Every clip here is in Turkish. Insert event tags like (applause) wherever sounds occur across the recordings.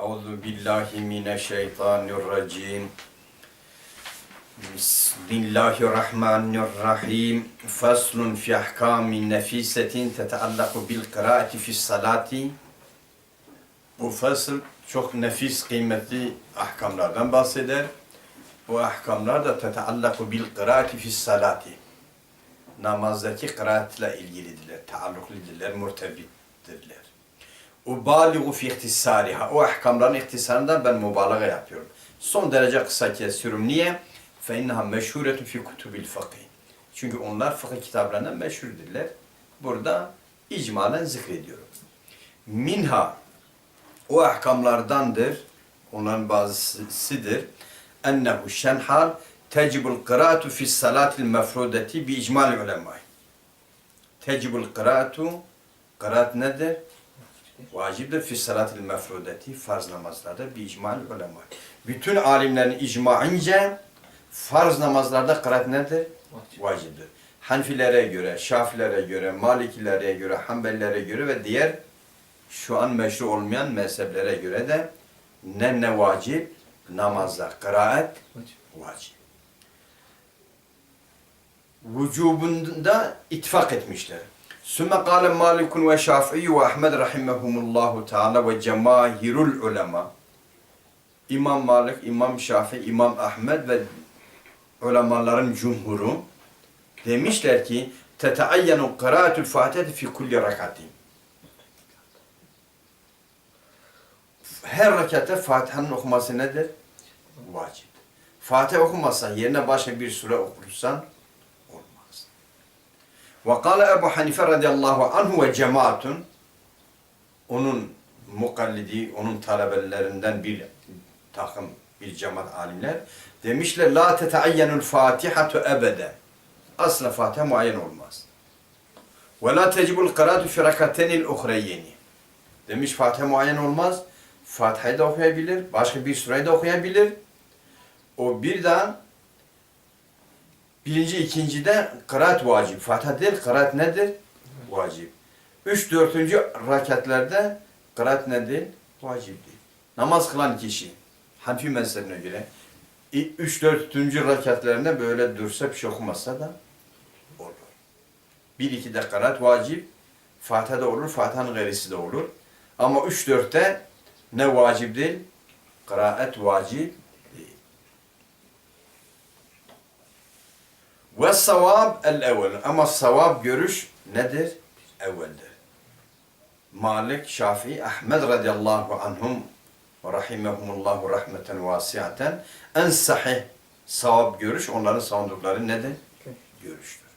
Euzu billahi mineşşeytanirracim. Bismillahirrahmanirrahim. Faslun fi ahkamin nefisetin teteallaku bil kıraati fi salati. Bu fasıl çok nefis kıymetli ahkamlardan bahseder. Bu ahkamlar da teteallaku bil kıraati fi salati. Namazdaki kıraatle ilgilidirler, taalluklidirler, murtebittirler. Ubaligu fi ihtisariha. O ahkamların ihtisarında ben mübalağa yapıyorum. Son derece kısa kesiyorum. Niye? Fe inneha meşhuretun fi kutubil fakih. Çünkü onlar fıkıh kitaplarında meşhurdirler. Burada icmalen zikrediyorum. Minha o ahkamlardandır. Onların bazısıdır. Ennehu şenhal tecibul kıraatu fi salatil mefrudeti bi icmal ulema. Tecibul kıraatu kıraat nedir? Vaciptir fi salatil mefrudeti farz namazlarda bir icmal ulema. Bütün alimlerin icmaince farz namazlarda kıraat nedir? Vaciptir. Hanfilere göre, Şafilere göre, Malikilere göre, Hanbelilere göre ve diğer şu an meşru olmayan mezheplere göre de ne ne vacip? Namazda kıraat vacip. Vücubunda ittifak etmişler. Sümme kâle Malikun ve Şafii ve Ahmed rahimehumullahu teala ve cemahirul ulema. İmam Malik, İmam Şafii, İmam Ahmed ve ulemaların cumhuru demişler ki teteayyenu kıraatul fatihati fi kulli rakatin. Her rekatte Fatiha'nın okuması nedir? Vacip. Fatiha okumazsan yerine başka bir sure okursan. Ve kâle Ebu Hanife radıyallahu anhu ve cemaatun onun mukallidi, onun talebelerinden bir takım bir cemaat alimler demişler la teteayyenul fatihatu ebede asla Fatiha muayyen olmaz. Ve la tecibul kıraatu fi rakatenil demiş Fatiha muayyen olmaz. Fatiha'yı da okuyabilir, başka bir sureyi de okuyabilir. O birden birinci, ikincide kıraat vacip. Fatiha değil, kıraat nedir? Vacip. Üç, dörtüncü rakatlerde kıraat nedir? Vacip değil. Namaz kılan kişi, Hanefi mezhebine göre, üç, dörtüncü rakatlarında böyle dursa bir şey okumazsa da olur. Bir, iki de kıraat vacip. Fatiha da olur, Fatiha'nın gerisi de olur. Ama üç, dörtte ne vacip değil? Kıraat vacip değil. Ve savab el evvel. Ama savab görüş nedir? Evveldir. Malik, Şafii, Ahmed radıyallahu anhum ve rahimehumullahu rahmeten vasiaten en sahih savab görüş onların savundukları nedir? Görüştür.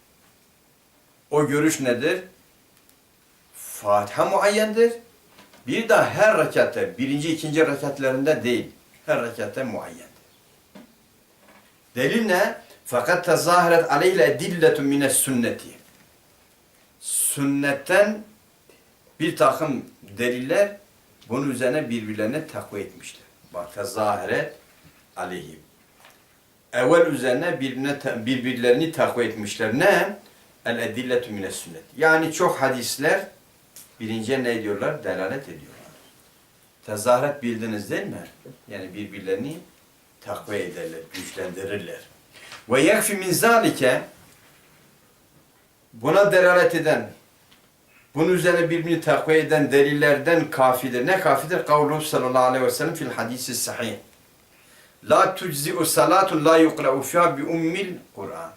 O görüş nedir? Fatiha muayyendir. Bir de her rekatte, birinci, ikinci rekatlerinde değil. Her rekatte muayyendir. Delil ne? Fakat tezahiret aleyhle dilletun mine sünneti. Sünnetten bir takım deliller bunun üzerine birbirlerine takviye etmişler. Bak tezahiret aleyhim. Evvel üzerine birbirine, birbirlerini takviye etmişler. Ne? El edilletü mine sünnet. Yani çok hadisler birinci ne diyorlar? Delalet ediyorlar. Tezahürat bildiniz değil mi? Yani birbirlerini takviye ederler, güçlendirirler. Ve yekfi min zalike buna delalet eden, bunun üzerine birbirini takviye eden delillerden kafidir. Ne kafidir? Kavlu sallallahu aleyhi ve sellem fil hadisi sahih. La tujzi'u salatun la yuqra'u fiha bi ummil Kur'an.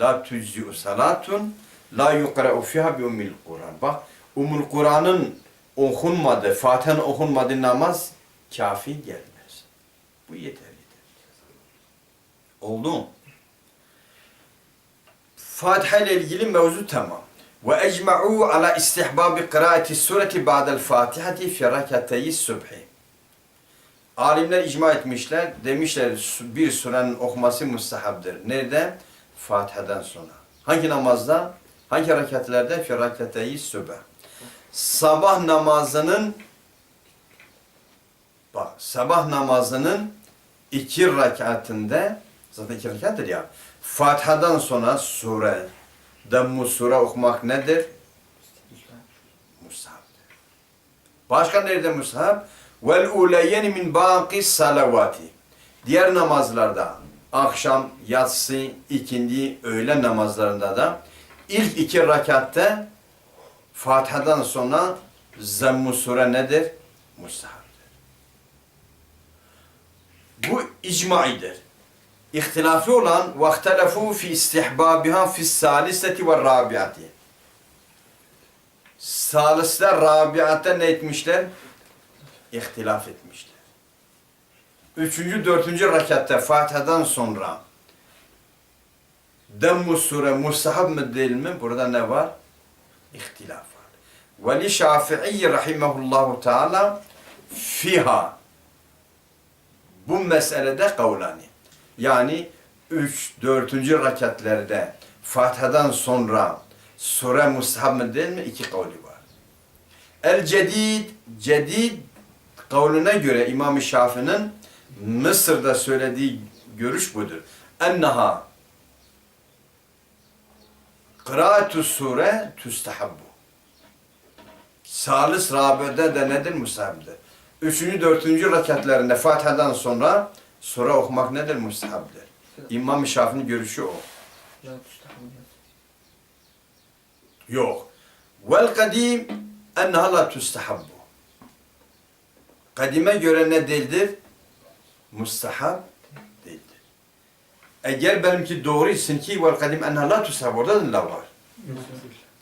La tujzi'u salatun la yuqra'u fiha bi ummil Kur'an. Bak, Ummul Kur'an'ın okunmadı, Fatiha'nın okunmadığı namaz kafi gelmez. Bu yeterlidir. Oldu mu? Fatiha ile ilgili mevzu tamam. Ve ecma'u ala istihbabi kıraati sureti ba'del fatihati fi rakateyi subhi. Alimler icma etmişler. Demişler bir surenin okuması mustahabdır. Nerede? Fatiha'dan sonra. Hangi namazda? Hangi rakatlerde? Fi rakateyi subh. Sabah namazının bak sabah namazının iki rekatinde zaten rekattır ya. Fatiha'dan sonra sure, demmu sure okumak nedir? Mustahaptır. Başka nerede mustahap? Vel uleyeni min baki salavati. Diğer namazlarda akşam, yatsı, ikindi, öğle namazlarında da ilk iki rakatta Fatiha'dan sonra Zemmu Sure nedir? Mustahaptır. Bu icmaidir. İhtilafı olan vaktelefu fi istihbabiha fi saliseti ve rabiati. Salisler rabiatta ne etmişler? İhtilaf etmişler. Üçüncü, dördüncü rakatta Fatiha'dan sonra Demmu sure mustahab mı değil mi? Burada ne var? İhtilaf var. Ve li Şafii rahimehullahu teala fiha bu meselede kavlani. Yani 3 4. rakatlerde Fatiha'dan sonra sure mustahab mı değil mi? İki kavli var. El cedid, cedid kavluna göre İmam-ı Şafii'nin Mısır'da söylediği görüş budur. Enneha kıraatü sure tüstehabbu. Salis Rabi'de de nedir? Mustahabdır. Üçüncü, dördüncü rakatlarında Fatiha'dan sonra Sonra okumak nedir? Müstehaptır. İmam-ı Şafii'nin görüşü o. Yok. Vel kadim enneha la tustahabbu. Kadime göre ne değildir? Mustahab değildir. Eğer benimki doğru ki vel kadim enneha la tustahabbu. Orada da la var.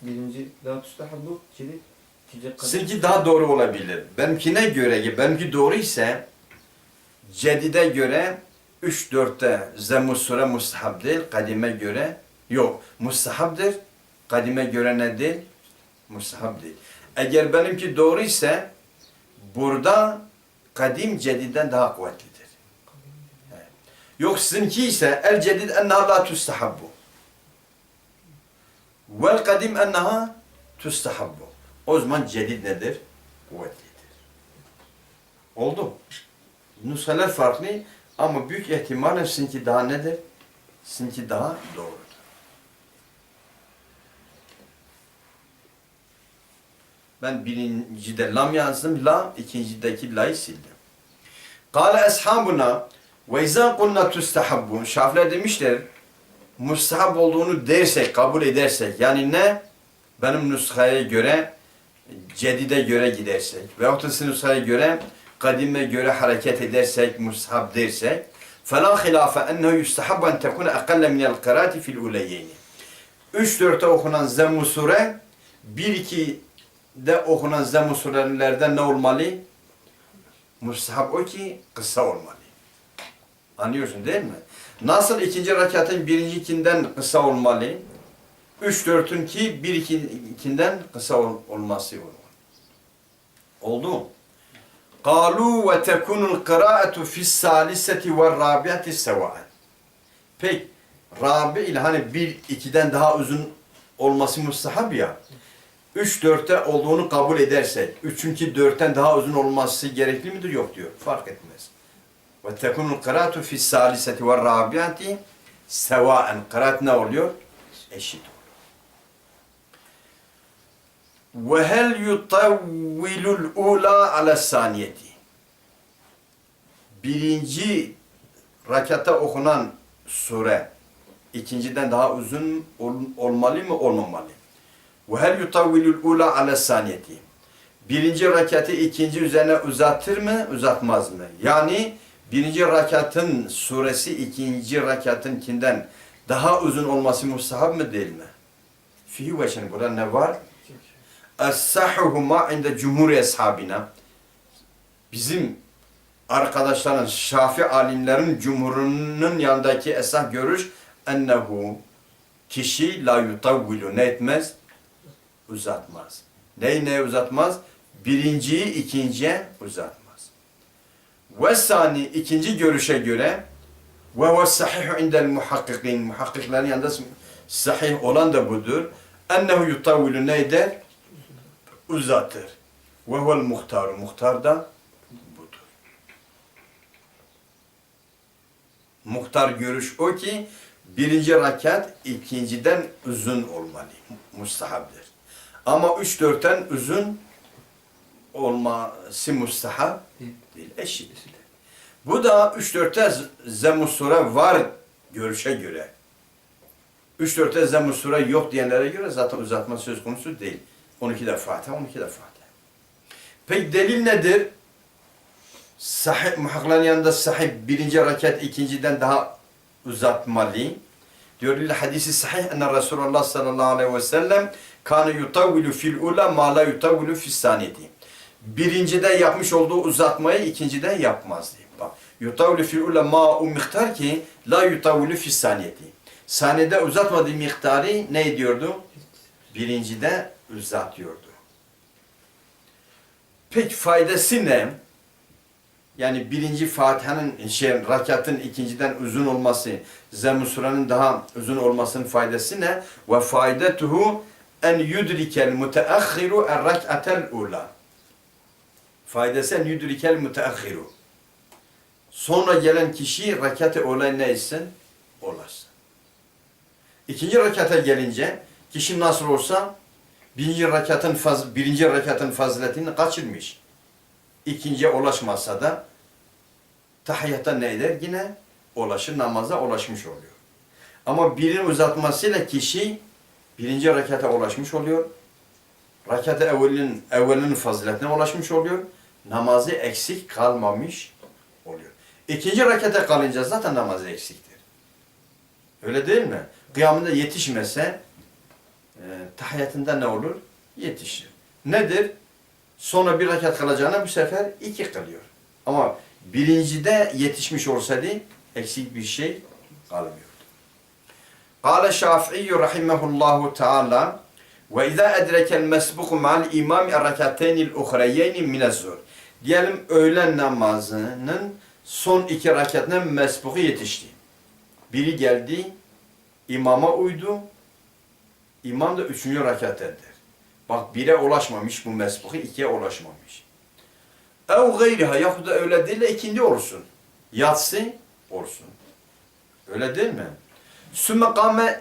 Birinci la tustahabbu. Sizinki daha doğru olabilir. Benimkine göre, benimki doğru ise Cedide göre 3-4'te zemmus sure mustahab değil, kadime göre yok. Mustahabdır, kadime göre ne değil? Mustahab değil. Eğer benimki doğru ise burada kadim cediden daha kuvvetlidir. Evet. Yok sizinki ise el cedid enneha la tustahabbu. Vel kadim enneha tustahabbu. O zaman cedid nedir? Kuvvetlidir. Oldu. Nushalar farklı ama büyük ihtimalle sizinki daha nedir? Sizinki daha doğrudur. Ben birincide lam yazdım, la, ikincideki la'yı sildim. Kale eshabuna ve izâ kulna tustahabbun. Şafiler demişler, mustahab olduğunu dersek, kabul edersek, yani ne? Benim nuskaya göre, cedide göre gidersek, veyahut da sizin göre, kadime göre hareket edersek, mustahab dersek, فَلَا خِلَافَ اَنَّهُ يُسْتَحَبَّ اَنْ تَكُونَ اَقَلَّ مِنَ الْقَرَاتِ فِي الْاُولَيَّيْنِ 3-4'te okunan Zemm-i Sure, 1-2'de okunan Zemm-i Surelerden ne olmalı? Mustahab o ki kısa olmalı. Anlıyorsun değil mi? Nasıl ikinci rakatın birinci kısa olmalı? 3-4'ün ki 1-2'den kısa ol- olması olmalı. Oldu mu? قالوا وتكون القراءة في الثالثة والرابعة سواء. Peki Rabi ile hani bir ikiden daha uzun olması mustahab ya. Üç dörtte olduğunu kabul edersek, üçüncü dörtten daha uzun olması gerekli midir? Yok diyor. Fark etmez. Ve tekunul kıraatu fi saliseti ve rabiati sevaen. Kıraat ne oluyor? Eşit ve hel yutavvilul ula ala saniyeti. Birinci rakatta okunan sure ikinciden daha uzun ol- olmalı mı olmamalı? Ve hel yutavvilul ula ala saniyeti. Birinci rakatı ikinci üzerine uzatır mı, uzatmaz mı? Yani birinci rakatın suresi ikinci rakatınkinden daha uzun olması mustahab mı değil mi? Fihi ve şimdi burada ne var? Es-sahuhuma inde cumhur eshabina. Bizim arkadaşların, Şafi alimlerin cumhurunun yanındaki esas görüş ennehu kişi la yutavvilu ne etmez? Uzatmaz. Neyi neye uzatmaz? Birinciyi ikinciye uzatmaz. Ve sani ikinci görüşe göre ve ve sahihu indel muhakkikin muhakkiklerin yanında sahih olan da budur. Ennehu yutavvilu ne eder? Uzatır. Ve huvel muhtar. Muhtar da budur. Muhtar görüş o ki birinci rakat ikinciden uzun olmalı. Mustahabdır. Ama üç dörtten uzun olması mustahab Değil. değil, eşit. Bu da 3-4'te zemm-i sure var görüşe göre. 3-4'te zemm-i sure yok diyenlere göre zaten uzatma söz konusu değil. 12 de Fatiha, 12 de Fatiha. Peki delil nedir? Sahih, muhakların yanında sahih birinci rekat ikinciden daha uzatmalı. Diyor illa hadisi sahih enne Resulullah sallallahu aleyhi ve sellem kâne yutavvilu fil ula ma la yutavvilu fis saniyeti. Birincide yapmış olduğu uzatmayı ikincide yapmaz diye. Bak yutavvilu fil ula ma o miktar ki la yutavvilu fis saniyeti. Saniyede uzatmadığı miktarı ne ediyordu? Birincide uzatıyordu. Peki faydası ne? Yani birinci Fatiha'nın şey rakatın ikinciden uzun olması, Zemm-i Sure'nin daha uzun olmasının faydası ne? Ve faydetuhu en yudrikel muteahhiru er rak'atel ula. Faydası en yudrikel muteahhiru. Sonra gelen kişi rakate olay ne etsin? Olasın. İkinci rakata gelince kişi nasıl olsa birinci rakatın faz, birinci rakatın faziletini kaçırmış. İkinciye ulaşmazsa da tahiyyata ne? Yine ulaşır, namaza ulaşmış oluyor. Ama birin uzatmasıyla kişi birinci rakata ulaşmış oluyor. Rakat-ı evvelin, evvelinin faziletine ulaşmış oluyor. Namazı eksik kalmamış oluyor. İkinci rakata kalınca zaten namazı eksiktir. Öyle değil mi? Kıyamında yetişmese e, tahiyyatında ne olur? Yetişir. Nedir? Sonra bir rekat kalacağına bu sefer iki kılıyor. Ama birincide yetişmiş olsaydı eksik bir şey kalmıyordu. Kale Şafii rahimehullahu teala ve izâ edrekel mesbuku ma'al imami errekateyni uhreyeyni minezzur. Diyelim öğlen namazının son iki rekatına mesbuku yetişti. Biri geldi, imama uydu, imam da üçüncü rekattedir. Bak bire ulaşmamış bu mesbuki, ikiye ulaşmamış. Ev gayriha yahut da öyle değil de ikindi olsun. Yatsı olsun. Öyle değil mi? Sümme kâme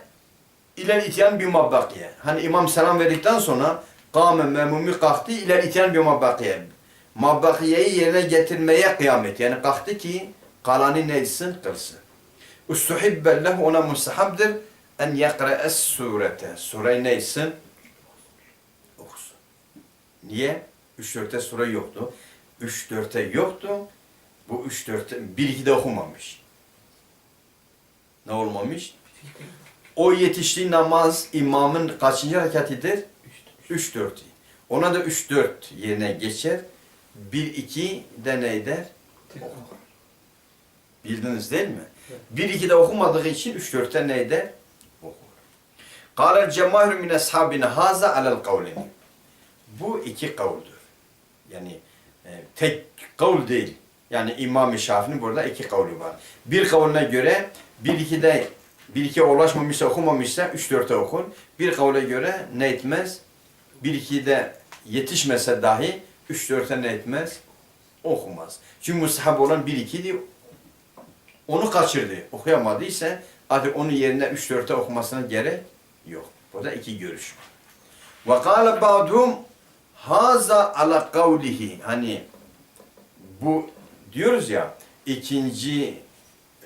iler itiyan bir mabbakiye. Hani imam selam verdikten sonra kâme memumi kalktı iler itiyan bir mabbakiye. Mabbakiyeyi yerine getirmeye kıyamet. Yani kalktı ki kalanı neysin kılsın. Ustuhibbe lehu ona mustahabdır en yakra'es surete. Sureyi neysin? okusun. Niye? 3-4'te sure yoktu. 3-4'te yoktu. Bu 3-4'te 1-2'de okumamış. Ne olmamış? O yetiştiği namaz imamın kaçıncı rekatidir? 3-4. Ona da 3-4 yerine geçer. 1-2 de ne eder? Okur. Bildiniz değil mi? 1-2'de okumadığı için 3-4'te ne eder? Kâlel cemâhir min ashabine haza alel kavlini. Bu iki kavuldur. Yani e, tek kavul değil. Yani İmam-ı Şafii'nin burada iki kavlu var. Bir kavluna göre bir ikide bir ikiye ulaşmamışsa okumamışsa üç dörtte okur. Bir kavle göre ne etmez? Bir ikide yetişmese dahi üç dörtte ne etmez? Okumaz. Çünkü mustahab olan bir ikiydi. Onu kaçırdı. Okuyamadıysa artık onun yerine üç dörtte okumasına gerek yok. Burada iki görüş. Ve kâle ba'dhum haza ala kavlihi. Hani bu diyoruz ya ikinci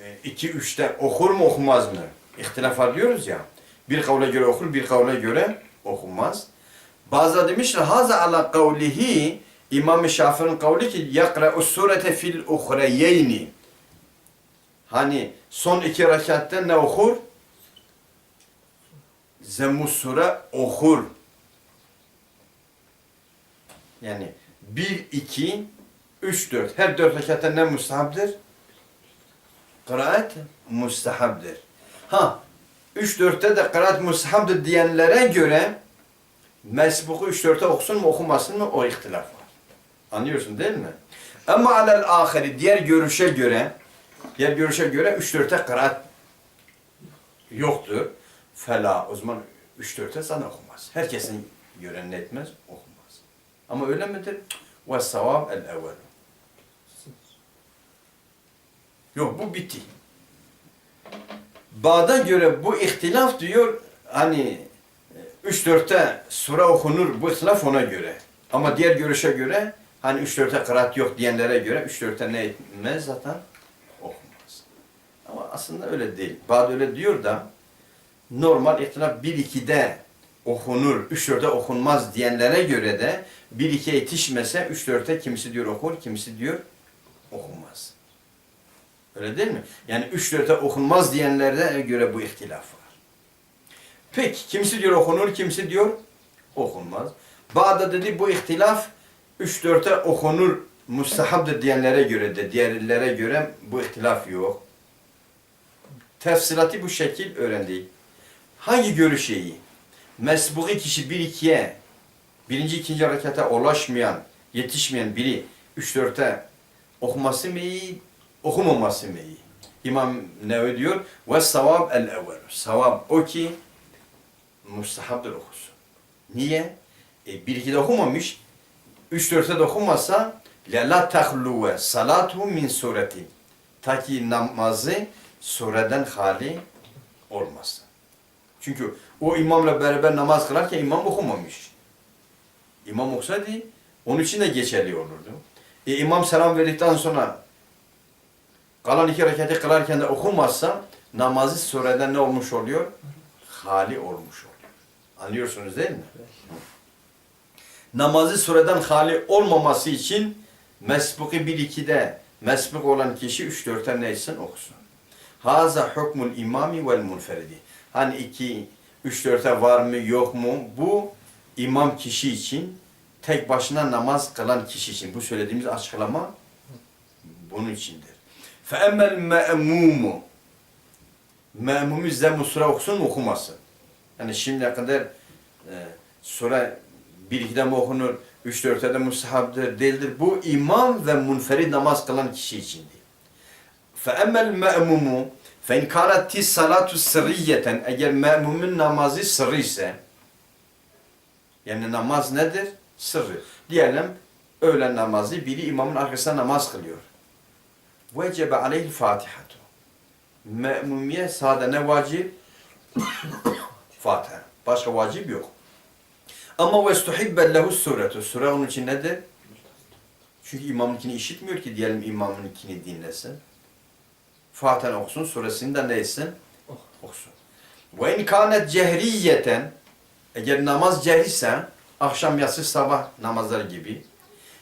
e, iki üçte okur mu okumaz mı? İhtilaf diyoruz ya. Bir kavle göre okur, bir kavle göre okumaz. Bazı demişler haza ala kavlihi İmam-ı Şafii'nin kavli ki yakra'u surete fil uhreyeyni. Hani son iki rekatte ne okur? Zemmu sure okur. Yani 1, 2, 3, 4. Her dört rekatta ne mustahabdır? Kıraat mustahabdır. Ha, 3, 4'te de kıraat mustahabdır diyenlere göre mesbuku 3, 4'te okusun mu okumasın mı o ihtilaf var. Anlıyorsun değil mi? Ama alel ahiri diğer görüşe göre diğer görüşe göre 3, 4'te kıraat yoktur. Fela o zaman 3, 4'te sana okumaz. Herkesin gören ne etmez okumaz. Ama öyle midir? Ve savab el evvel. Yok bu bitti. Bağda göre bu ihtilaf diyor hani 3-4'te sure okunur bu ihtilaf ona göre. Ama diğer görüşe göre hani üç dörtte kıraat yok diyenlere göre üç dörtte ne etmez zaten okunmaz. Ama aslında öyle değil. Bazı öyle diyor da normal ihtilaf 1-2'de okunur, 3-4'e okunmaz diyenlere göre de 1-2'ye yetişmese 3-4'e kimisi diyor okur, kimisi diyor okunmaz. Öyle değil mi? Yani 3-4'e okunmaz diyenlere göre bu ihtilaf var. Peki kimisi diyor okunur, kimisi diyor okunmaz. Bağda dedi bu ihtilaf 3-4'e okunur mustahabdır diyenlere göre de diğerlere göre bu ihtilaf yok. Tefsilatı bu şekil öğrendik. Hangi görüş iyi? Mesbuği kişi 1-2'ye birinci ikinci harekete ulaşmayan, yetişmeyen biri 3-4'e okuması mı iyi, okumaması mı iyi? İmam Nevi diyor ve savab el evvel. Savab o ki mustahabdır okusun. Niye? E, 1-2'de okumamış, 3-4'e de okumazsa la tahluve salatu min sureti. Ta ki namazı sureden hali olmasın. Çünkü o imamla beraber namaz kılarken imam okumamış. İmam okusaydı onun için de geçerli olurdu. E, imam selam verdikten sonra kalan iki rekatı kılarken de okumazsa namazı sureden ne olmuş oluyor? Hali olmuş oluyor. Anlıyorsunuz değil mi? Namazı sureden hali olmaması için mesbuki 1-2'de mesbuk olan kişi 3-4'e neysin okusun. Haza hukmul imami vel munferidi. Hani 2 3-4'e var mı yok mu? Bu imam kişi için tek başına namaz kılan kişi için. Bu söylediğimiz açıklama bunun içindir. Fe emmel me'mumu Me'mumi zemmu sure okusun mu okumasın? Yani şimdiye kadar e, sure 1-2'de mi okunur, 3-4'te de mustahabdır, değildir. Bu imam ve munferid namaz kılan kişi içindir. فَاَمَّا الْمَأْمُمُ Fe inkarati salatu sırriyeten eğer memumun namazı sırrı ise yani namaz nedir? Sırrı. Diyelim öğlen namazı biri imamın arkasında namaz kılıyor. Vecebe aleyhil fatihatu. Me'mumiye sade ne vacip? (coughs) Fatiha. Başka vacip yok. Ama vestuhibbe lehu suretu. Sure onun için nedir? Çünkü imamınkini işitmiyor ki diyelim imamınkini dinlesin. Fatiha okusun, suresini de neysin? Okusun. Ve in kânet cehriyeten eğer namaz cehriyse akşam yatsı sabah namazları gibi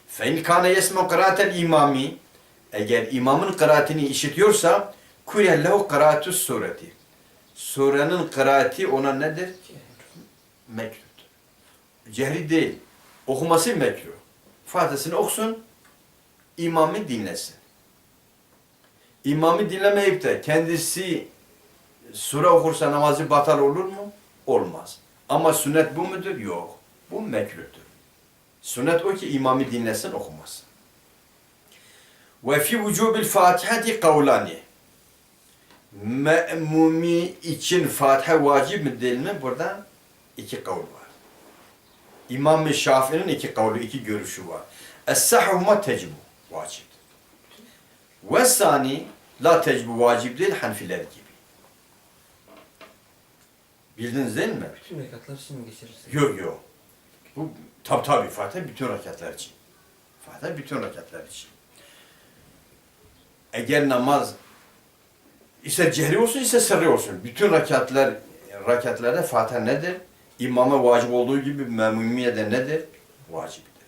fe in kâne yesmu kıraatel imami eğer imamın kıraatini işitiyorsa kurihe lehu kıraatü sureti surenin kıraati ona nedir? Mekruhtur. Cehri değil. Okuması mekruh. Fatiha'sını okusun, imamı dinlesin. İmamı dinlemeyip de kendisi sure okursa namazı batal olur mu? Olmaz. Ama sünnet bu mudur? Yok. Bu mekruhtur. Sünnet o ki imamı dinlesin, okumasın. Ve fi vücubil fatihati kavlani. Me'mumi için Fatiha vacip mi değil mi? Burada iki kavl var. İmam-ı Şafii'nin iki kavlu, iki görüşü var. Es-sahhuma tecibu vaciptir. Ve sani la tecibu vacip değil Hanfiler gibi. Bildiniz değil mi? Bütün rekatlar için mi geçirirsin? Yok yok. Bu tabi tabi Fatiha bütün rekatlar için. Fatiha bütün rekatlar için. Eğer namaz ise cehri olsun ise sırrı olsun. Bütün rekatlar rekatlarda Fatiha nedir? İmama vacip olduğu gibi memumiye de nedir? Vaciptir.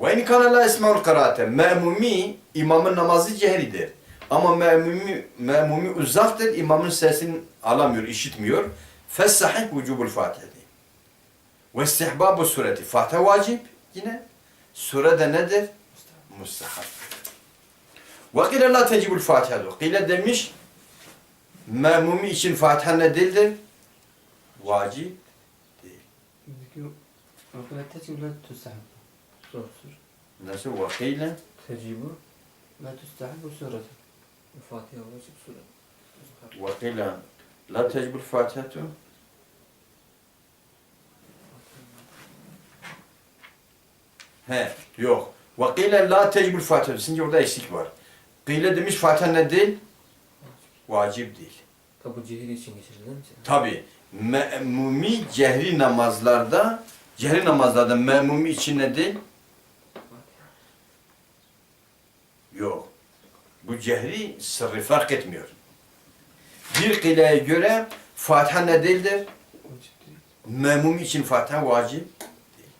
Ve in kana la esmaul kıraate. Memumi imamın namazı cehridir. Ama memumi, memumi uzaktır. imamın sesini alamıyor, işitmiyor. Fessahih vücubul Fatiha'di. Ve istihbabu sureti. Fatiha vacip yine. Sure de nedir? Mustahab. Ve kile la tecibul Fatiha'du. Kile demiş memumi için Fatiha ne değildir? Vacip. Sor. Nasıl? Ve kile Tecibu la tustahabu sureti. Fatiha olacak sure. وقيل لا تجب He yok. Vakile la tecbül fatiha. Şimdi orada eksik var. Kıyle demiş fatiha ne değil? Vacip değil. Tabi cehil için geçirilir mi? Tabi. Me'mumi cehri namazlarda cehri namazlarda me'mumi için ne değil? Yok. Bu cehri sırrı fark etmiyor. Bir kılaya göre Fatiha ne değildir? Memum için Fatiha vacip değil.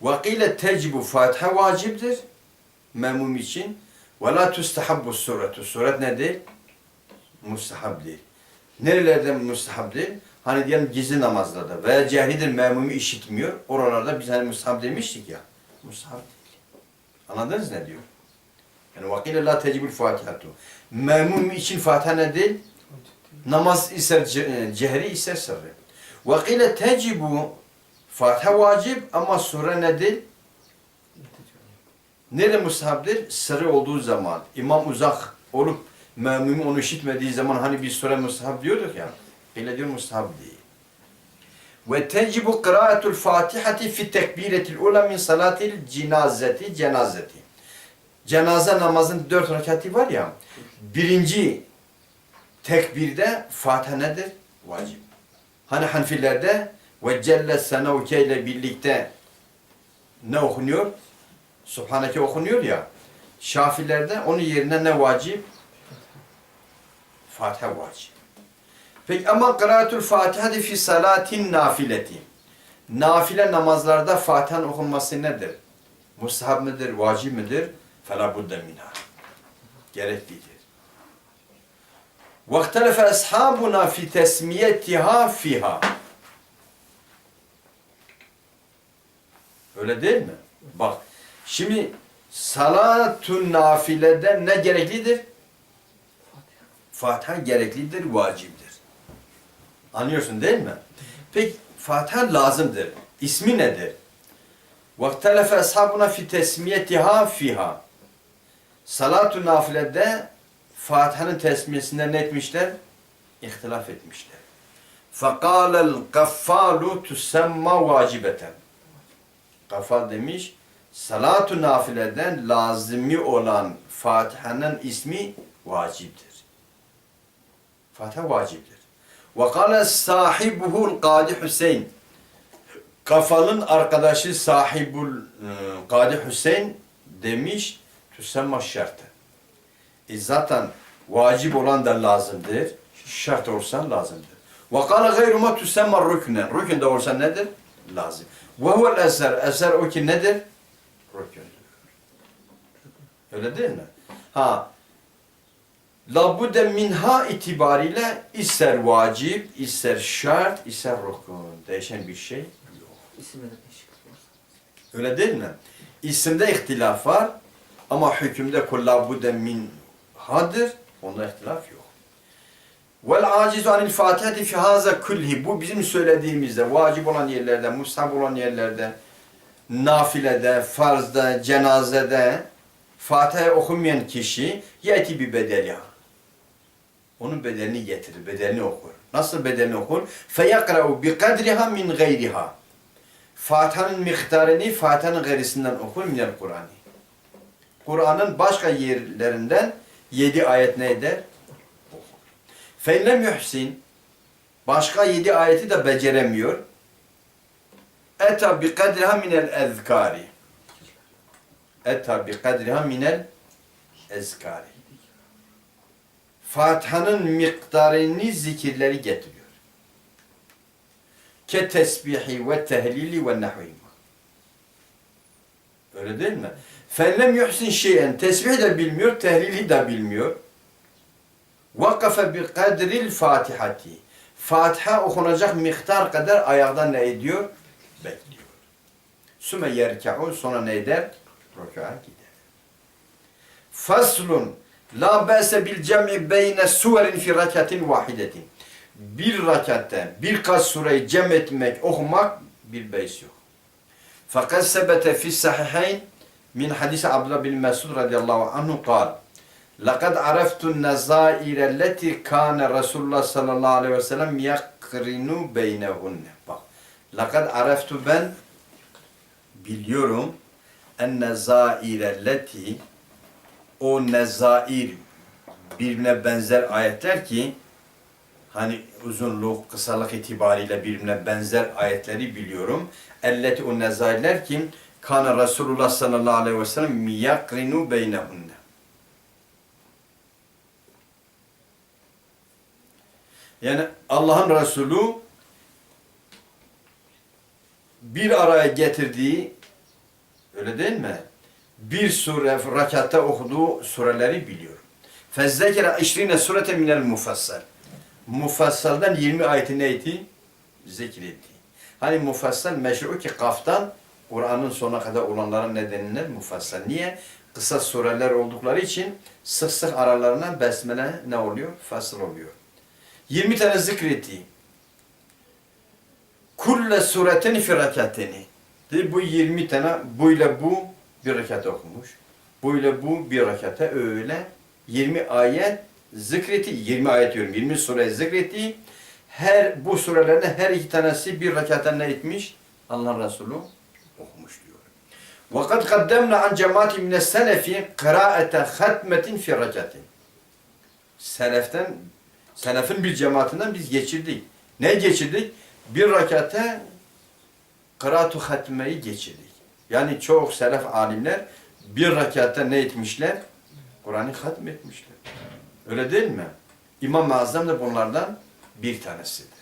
Vakile tecibu Fatiha vaciptir. Memum için. Ve la tustahabbu suretu. Suret ne değil? Mustahab değil. Nerelerde mustahab değil? Hani diyelim gizli namazlarda veya cehridir memumi işitmiyor. Oralarda biz hani mustahab demiştik ya. Mustahab değil. Anladınız ne diyor? Yani vakile la tecibul fatihatu. Memum için Fatiha ne değil? Namaz ister ce- cehri ister sırrı. Vakile tecibu Fatiha vacip ama sure ne değil? Nerede mustahabdir? Sırrı olduğu zaman, imam uzak olup memumi onu işitmediği zaman hani bir sure mustahab diyorduk ya. Öyle diyor mustahab değil. Ve tecibu kıraatul fatihati fi tekbiretil ula min salatil cinazeti cenazeti. Cenaze namazın dört rekati var ya. Birinci tekbirde Fatiha nedir? Vacip. Hani Hanfilerde ve celle senavke ile birlikte ne okunuyor? Subhaneke okunuyor ya. Şafilerde onun yerine ne vacip? Fatiha vacip. Peki ama kıraatul Fatiha fi salatin nafileti. Nafile namazlarda Fatiha'nın okunması nedir? Mustahab midir, vacip midir? Fela budde minha. Gereklidir. وَاَخْتَلَفَ أَصْحَابُنَا فِي تَسْمِيَتِهَا فِيهَا Öyle değil mi? Bak, şimdi salatun nafilede ne gereklidir? Fatiha gereklidir, vaciptir. Anlıyorsun değil mi? Peki Fatiha lazımdır. İsmi nedir? وَاَخْتَلَفَ أَصْحَابُنَا فِي تَسْمِيَتِهَا فِيهَا Salat-ı nafilede Fatiha'nın tesmiyesinde ne etmişler? İhtilaf etmişler. فَقَالَ الْقَفَّالُ تُسَمَّ vacibeten. Gaffal demiş, salat-ı nafileden lazimi olan Fatiha'nın ismi vaciptir. Fatiha vaciptir. وَقَالَ صَاحِبُهُ الْقَادِ Hüseyin. Kafalın arkadaşı sahibul e, Kadi Hüseyin demiş tüsemma şartı. E zaten vacip olan da lazımdır. Şart olsan lazımdır. Ve kâle gayruma tüsemma rüknen. Rükün de olsa nedir? Lazım. Ve huvel eser. Eser o ki nedir? Rükündür. Öyle değil mi? Ha. Labudde minha itibariyle ister vacip, ister şart, ister rükün. Değişen bir şey yok. Öyle değil mi? İsimde ihtilaf var ama hükümde kullabudde min hadır. Onda ihtilaf yok. Vel acizu anil fatihati fi haza kulli. Bu bizim söylediğimizde vacip olan yerlerde, mustahab olan yerlerde, nafilede, farzda, cenazede Fatiha okumayan kişi yeti bir bedeliha. Onun bedelini getirir, bedelini okur. Nasıl bedelini okur? Feyakra'u bi kadriha min gayriha. Fatiha'nın miktarını Fatiha'nın gayrisinden okur minel Kur'an'ı. Kur'an'ın başka yerlerinden yedi ayet ne eder? Fe'lem yuhsin başka yedi ayeti de beceremiyor. Eta bi kadriha minel ezkari. Eta bi kadriha minel ezkari. Fatiha'nın miktarını zikirleri getiriyor. Ke tesbihi ve tehlili ve nahvihima. Öyle değil mi? Fellem yuhsin şeyen. Tesbih de bilmiyor, tehlili de bilmiyor. Vakafe bi kadril fatihati. Fatiha okunacak miktar kadar ayakta ne ediyor? Bekliyor. Süme yerka'u sonra ne eder? Rükûa gider. Faslun la ba'se bil cem'i beyne suverin fi rakatin vahidetin. Bir rakatte birkaç sureyi cem etmek, okumak bir beys yok. Fakat sebete fi sahihayn min hadisi Abdullah bin Mesud radıyallahu anhu kal. لَقَدْ عَرَفْتُ النَّزَائِرَ الَّتِي كَانَ رَسُولُ اللّٰهِ sallallahu aleyhi ve sellem يَقْرِنُ بَيْنَهُنَّ Bak. لَقَدْ عَرَفْتُ ben biliyorum en nezairelleti o nezair birbirine benzer ayetler ki hani uzunluk, kısalık itibariyle birbirine benzer ayetleri biliyorum. Elleti o nezairler ki Kana Resulullah sallallahu aleyhi ve sellem yakrinu beynehunne. Yani Allah'ın Resulü bir araya getirdiği öyle değil mi? Bir sure rekatta okuduğu sureleri biliyor. Fezzekere işrine surete minel mufassal. Mufassaldan 20 ayeti neydi? Zikretti. Hani mufassal meşru ki kaftan Kur'an'ın sonuna kadar olanların nedeniyle mufassal. Niye? Kısa sureler oldukları için sık sık aralarına besmele ne oluyor? Fasıl oluyor. 20 tane zikretti. Kulle suretin fi rekateni. Dedi, Bu 20 tane bu ile bu bir rekat okumuş. Bu ile bu bir rekata öyle 20 ayet zikretti. 20 ayet diyorum. 20 sure zikretti. Her bu surelerden her iki tanesi bir rekata ne etmiş? Allah Resulü okumuş diyor. وَقَدْ قَدَّمْنَا عَنْ جَمَاتِ مِنَ السَّلَفِ قِرَاءَةَ خَتْمَةٍ فِي رَكَةٍ Seleften, selefin bir cemaatinden biz geçirdik. Ne geçirdik? Bir rekate kıraatu hatmeyi geçirdik. Yani çok selef alimler bir rekatta ne etmişler? Kur'an'ı hatmetmişler. Öyle değil mi? İmam-ı Azam da bunlardan bir tanesidir.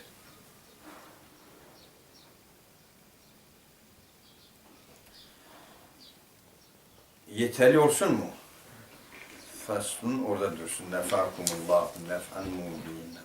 Yeterli olsun mu? Faslun orada dursun. Nefakumullahu nef'an mubin.